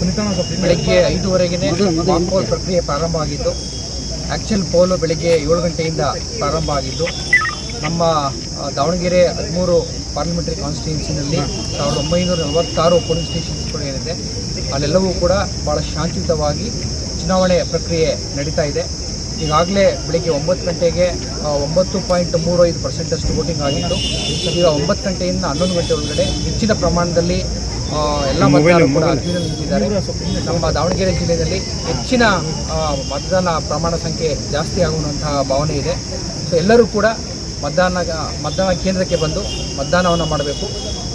ಬೆಳಗ್ಗೆ ಐದುವರೆಗೆ ಪೋಲ್ ಪ್ರಕ್ರಿಯೆ ಪ್ರಾರಂಭ ಆಗಿದ್ದು ಆ್ಯಕ್ಚುಲ್ ಪೋಲು ಬೆಳಗ್ಗೆ ಏಳು ಗಂಟೆಯಿಂದ ಪ್ರಾರಂಭ ಆಗಿದ್ದು ನಮ್ಮ ದಾವಣಗೆರೆ ಹದಿಮೂರು ಪಾರ್ಲಿಮೆಂಟರಿ ಕಾನ್ಸ್ಟಿಟ್ಯೂನ್ಸಿನಲ್ಲಿ ಸಾವಿರದ ಒಂಬೈನೂರ ನಲವತ್ತಾರು ಪೋಲಿಂಗ್ ಸ್ಟೇಷನ್ಸ್ಗಳು ಏನಿದೆ ಅಲ್ಲೆಲ್ಲವೂ ಕೂಡ ಭಾಳ ಶಾಂತಿಯುತವಾಗಿ ಚುನಾವಣೆ ಪ್ರಕ್ರಿಯೆ ನಡೀತಾ ಇದೆ. ಈಗಾಗಲೇ ಬೆಳಿಗ್ಗೆ ಒಂಬತ್ತು ಗಂಟೆಗೆ ಒಂಬತ್ತು ಪಾಯಿಂಟ್ ಮೂರು ಐದು ಪರ್ಸೆಂಟಷ್ಟು ವೋಟಿಂಗ್ ಆಗಿತ್ತು. ಈಗ ಒಂಬತ್ತು ಗಂಟೆಯಿಂದ ಹನ್ನೊಂದು ಗಂಟೆ ಒಳಗಡೆ ಹೆಚ್ಚಿನ ಪ್ರಮಾಣದಲ್ಲಿ ಎಲ್ಲ ಮತದಾರರು ಕೂಡ ಕ್ಯೂನಲ್ಲಿ ನಿಂತಿದ್ದಾರೆ. ನಮ್ಮ ದಾವಣಗೆರೆ ಜಿಲ್ಲೆಯಲ್ಲಿ ಹೆಚ್ಚಿನ ಮತದಾನ ಪ್ರಮಾಣ ಸಂಖ್ಯೆ ಜಾಸ್ತಿ ಆಗುವಂತಹ ಭಾವನೆ ಇದೆ. ಸೊ ಎಲ್ಲರೂ ಕೂಡ ಮತದಾನ ಮತದಾನ ಕೇಂದ್ರಕ್ಕೆ ಬಂದು ಮತದಾನವನ್ನು ಮಾಡಬೇಕು.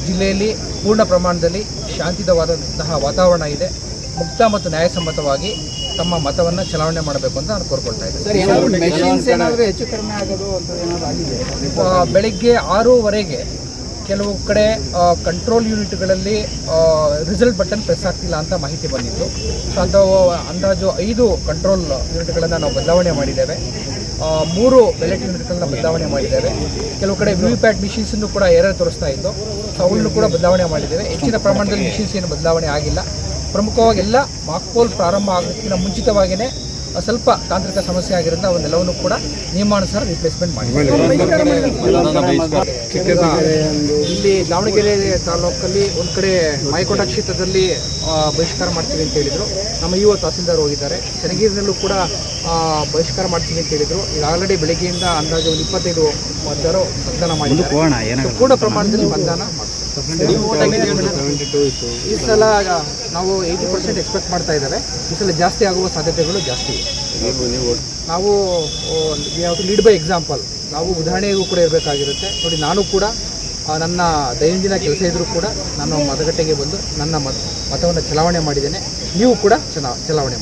ಜಿಲ್ಲೆಯಲ್ಲಿ ಪೂರ್ಣ ಪ್ರಮಾಣದಲ್ಲಿ ಶಾಂತಿಯುತವಾದಂತಹ ವಾತಾವರಣ ಇದೆ. ಮುಕ್ತ ಮತ್ತು ನ್ಯಾಯಸಮ್ಮತವಾಗಿ ತಮ್ಮ ಮತವನ್ನು ಚಲಾವಣೆ ಮಾಡಬೇಕು ಅಂತ ನಾನು ಕೋರ್ಕೊಳ್ತಾ ಇದ್ದೇನೆ. ಮೆಷಿನ್ಸ್ ಏನಾದರೂ ಹೆಚ್ಚು ಕಡಿಮೆ ಆಗೋದು ಅಂತ ಆಗಿದೆ? ಆ, ಬೆಳಿಗ್ಗೆ ಆರೂವರೆಗೆ ಕೆಲವು ಕಡೆ ಕಂಟ್ರೋಲ್ ಯೂನಿಟ್ಗಳಲ್ಲಿ ರಿಸಲ್ಟ್ ಬಟನ್ ಪ್ರೆಸ್ ಆಗ್ತಿಲ್ಲ ಅಂತ ಮಾಹಿತಿ ಬಂದಿತ್ತು. ಸೊ ಅಂತ ಅಂದಾಜು ಐದು ಕಂಟ್ರೋಲ್ ಯೂನಿಟ್ಗಳನ್ನು ನಾವು ಬದಲಾವಣೆ ಮಾಡಿದ್ದೇವೆ. ಮೂರು ಬೆಲೆಟ್ ಯೂನಿಟ್ಗಳನ್ನ ಬದಲಾವಣೆ ಮಾಡಿದ್ದೇವೆ. ಕೆಲವು ಕಡೆ ವಿ ಪ್ಯಾಟ್ ಮಿಷಿನ್ಸನ್ನು ಕೂಡ ಎರರ್ ತೋರಿಸ್ತಾ ಇತ್ತು. ಸೊ ಕೂಡ ಬದಲಾವಣೆ ಮಾಡಿದ್ದೇವೆ. ಹೆಚ್ಚಿನ ಪ್ರಮಾಣದಲ್ಲಿ ಮಿಷಿನ್ಸ್ ಏನು ಬದಲಾವಣೆ ಆಗಿಲ್ಲ. ಪ್ರಮುಖವಾಗಿ ಎಲ್ಲ ಮಾಕ್ಪೋಲ್ ಪ್ರಾರಂಭ ಆಗೋದಕ್ಕಿಂತ ಮುಂಚಿತವಾಗಿಯೇ ಸ್ವಲ್ಪ ತಾಂತ್ರಿಕ ಸಮಸ್ಯೆ ಆಗಿರೋದ್ರಿಂದ ಅವನ್ನೆಲ್ಲವನ್ನು ಕೂಡ ನಿಯಮಾನುಸಾರ ರಿಪ್ಲೇಸ್ಮೆಂಟ್ ಮಾಡಿ. ಇಲ್ಲಿ ದಾವಣಗೆರೆ ತಾಲೂಕಲ್ಲಿ ಒಂದ್ ಕಡೆ ಮಾಯಕೊಂಡ ಕ್ಷೇತ್ರದಲ್ಲಿ ಆ, ಬಹಿಷ್ಕಾರ ಮಾಡ್ತೀವಿ ಅಂತ ಹೇಳಿದ್ರು. ನಮ್ಮ ಯುವ ತಹಸೀಲ್ದಾರ್ ಹೋಗಿದ್ದಾರೆ. ಚನ್ನಗಿರಿನಲ್ಲೂ ಕೂಡ ಬಹಿಷ್ಕಾರ ಮಾಡ್ತೀವಿ ಅಂತ ಹೇಳಿದ್ರು. ಈಗ ಆಲ್ರೆಡಿ ಬೆಳಗ್ಗೆಯಿಂದ ಅಂದಾಜು ಒಂದು ಇಪ್ಪತ್ತೈದು ಮತದಾರರು ಮತದಾನ ಮಾಡಿದ್ದಾರೆ. ಪೂರ್ಣ ಪ್ರಮಾಣದಲ್ಲಿ ಮತದಾನ ಈ ಸಲ ನಾವು ಏಯ್ಟಿ ಪರ್ಸೆಂಟ್ ಎಕ್ಸ್ಪೆಕ್ಟ್ ಮಾಡ್ತಾ ಇದ್ದಾರೆ ಈ ಸಲ ಜಾಸ್ತಿ ಆಗುವ ಸಾಧ್ಯತೆಗಳು ಜಾಸ್ತಿ ಇದೆ. ನಾವು ಯಾವುದು ಲೀಡ್ ಬೈ ಎಕ್ಸಾಂಪಲ್ ನಾವು ಉದಾಹರಣೆಗೂ ಕೂಡ ಇರಬೇಕಾಗಿರುತ್ತೆ. ನೋಡಿ ನಾನು ಕೂಡ ನನ್ನ ದೈನಂದಿನ ಕೆಲಸ ಇದ್ದರೂ ಕೂಡ ನಾನು ಮತಗಟ್ಟೆಗೆ ಬಂದು ನನ್ನ ಮತ ಮತವನ್ನು ಚಲಾವಣೆ ಮಾಡಿದ್ದೇನೆ. ನೀವು ಕೂಡ ಚಲಾ ಚಲಾವಣೆ ಮಾಡಿ